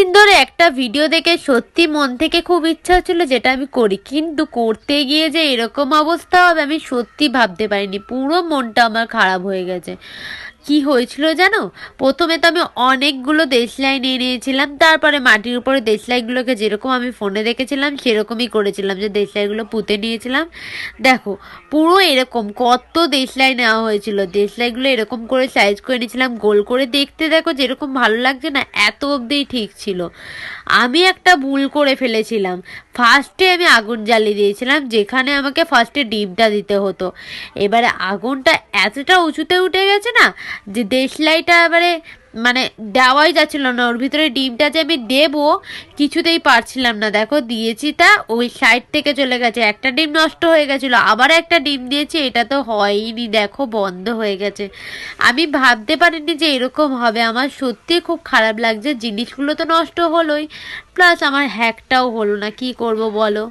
দিন ধরে একটা ভিডিও দেখে সত্যি মন থেকে খুব ইচ্ছা হচ্ছিল যেটা আমি করি। কিন্তু করতে গিয়ে যে এরকম অবস্থা হবে, আমি সত্যি ভাবতে পারিনি। পুরো মনটা আমার খারাপ হয়ে গেছে। কি হয়েছিল জানো? প্রথমে তো আমি অনেকগুলো দেশলাই নিয়ে নিয়েছিলাম, তারপরে মাটির উপরে দেশলাইগুলোকে যেরকম আমি ফোনে দেখেছিলাম, সেরকমই করেছিলাম, যে দেশলাইগুলো পুঁতে নিয়েছিলাম। দেখো, পুরো এরকম কত দেশলাই নেওয়া হয়েছিল, দেশলাইগুলো এরকম করে সাইজ করে নিয়েছিলাম, গোল করে দেখতে দেখো যেরকম ভালো লাগছে না, এত অবধিই ঠিক ছিল। আমি একটা ভুল করে ফেলেছিলাম ফার্স্টে আমি আগুন জ্বালিয়ে দিয়েছিলাম, যেখানে আমাকে ফার্স্টে ডিমটা দিতে হতো। এবারে আগুনটা এতটা উঁচুতে উঠে গেছে না, যে দেশলাইটা এবারে মানে দেওয়াই যাচ্ছিল না, ওর ভিতরে ডিমটা যে আমি দেবো কিছুতেই পারছিলাম না। দেখো, দিয়েছি তা, ওই সাইড থেকে চলে গেছে। একটা ডিম নষ্ট হয়ে গেছিল, আবার একটা ডিম দিয়েছি, এটা তো হয়নি দেখো, বন্ধ হয়ে গেছে। আমি ভাবতে পারিনি যে এরকম হবে, আমার সত্যি খুব খারাপ লাগছে, জিনিসগুলো তো নষ্ট হলোই, প্লাস আমার হ্যাকটাও হলো না, কি করব বলো?